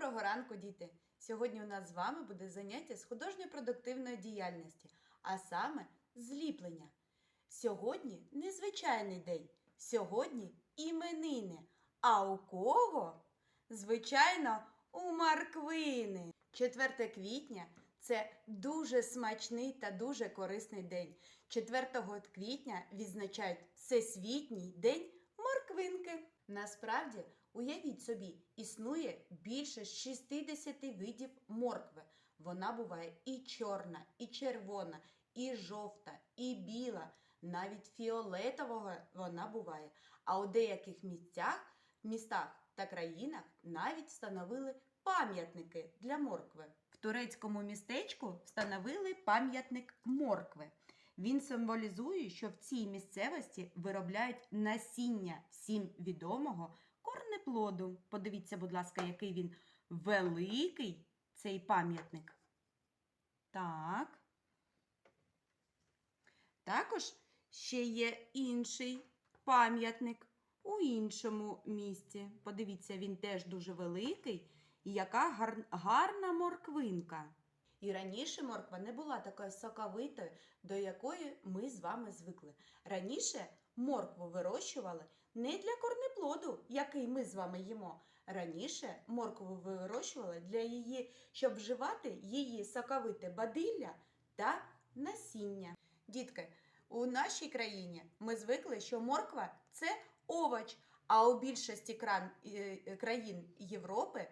Доброго ранку, діти! Сьогодні у нас з вами буде заняття з художньо-продуктивної діяльності, а саме зліплення. Сьогодні незвичайний день, сьогодні іменини. А у кого? Звичайно, у Марквини. 4 квітня це дуже смачний та дуже корисний день. 4 квітня відзначають Всесвітній день морквинки. Насправді, уявіть собі, існує більше 60 видів моркви. Вона буває і чорна, і червона, і жовта, і біла, навіть фіолетового вона буває. А у деяких місцях, містах та країнах навіть встановили пам'ятники для моркви. В турецькому містечку встановили пам'ятник моркви. Він символізує, що в цій місцевості виробляють насіння всім відомого корнеплоду. Подивіться, будь ласка, який він великий цей пам'ятник. Так. Також ще є інший пам'ятник у іншому місці. Подивіться, він теж дуже великий. І яка гар- гарна морквинка. І раніше морква не була такою соковитою, до якої ми з вами звикли. Раніше моркву вирощували не для корнеплоду, який ми з вами їмо. Раніше моркву вирощували для її, щоб вживати її соковите бадилля та насіння. Дітки, у нашій країні ми звикли, що морква це овоч, а у більшості е, країн Європи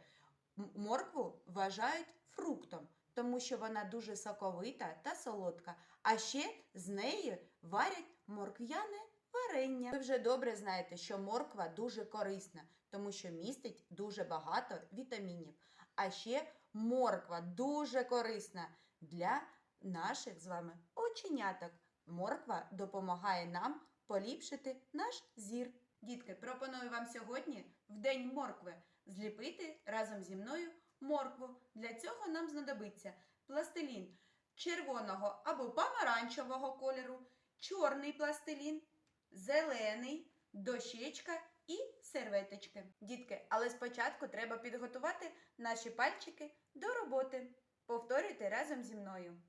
моркву вважають фруктом, тому що вона дуже соковита та солодка. А ще з неї варять моркв'яне варення. Ви вже добре знаєте, що морква дуже корисна, тому що містить дуже багато вітамінів. А ще морква дуже корисна для наших з вами оченяток. Морква допомагає нам поліпшити наш зір. Дітки, пропоную вам сьогодні, в день моркви, зліпити разом зі мною моркву. Для цього нам знадобиться пластилін червоного або помаранчевого кольору, чорний пластилін, зелений, дощечка і серветочки. Дітки, але спочатку треба підготувати наші пальчики до роботи. Повторюйте разом зі мною.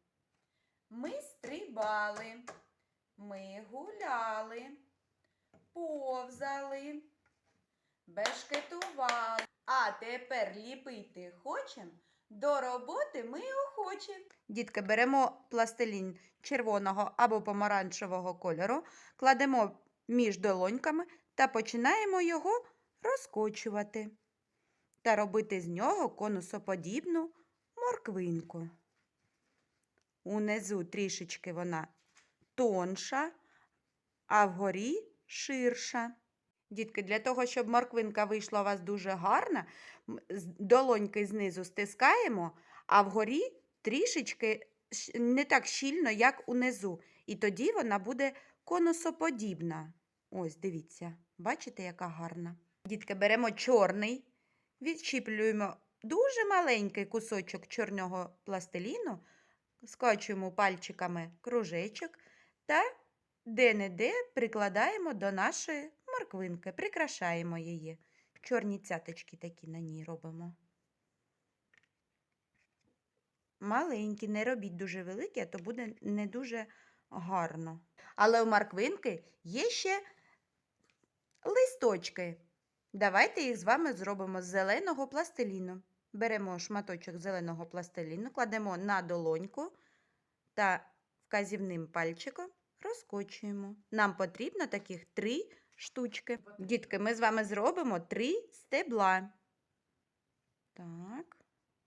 Ми стрибали, ми гуляли, повзали, бешкетували. А тепер ліпити хочем, до роботи ми охочі. Дітки, беремо пластилін червоного або помаранчевого кольору, кладемо між долоньками та починаємо його розкочувати та робити з нього конусоподібну морквинку. Унизу трішечки вона тонша, а вгорі ширша. Дітки, для того, щоб морквинка вийшла у вас дуже гарна, долоньки знизу стискаємо, а вгорі трішечки не так щільно, як унизу. І тоді вона буде конусоподібна. Ось, дивіться, бачите, яка гарна. Дітки, беремо чорний, відчіплюємо дуже маленький кусочок чорного пластиліну, скочуємо пальчиками кружечок та де-не-де прикладаємо до нашої морквинки, прикрашаємо її. Чорні цяточки такі на ній робимо. Маленькі, не робіть дуже великі, а то буде не дуже гарно. Але у морквинки є ще листочки. Давайте їх з вами зробимо з зеленого пластиліну. Беремо шматочок зеленого пластиліну, кладемо на долоньку та вказівним пальчиком розкочуємо. Нам потрібно таких три штучки. Дітки, ми з вами зробимо три стебла. Так.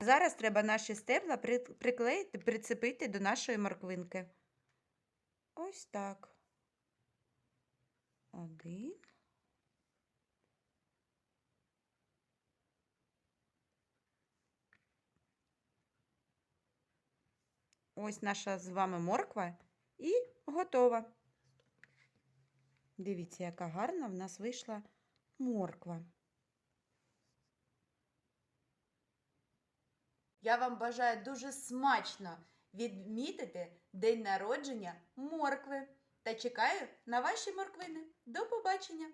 Зараз треба наші стебла приклеїти, прицепити до нашої морквинки. Ось так. Один. Ось наша з вами морква і готова. Дивіться, яка гарна в нас вийшла морква. Я вам бажаю дуже смачно відмітити день народження моркви та чекаю на ваші морквини. До побачення!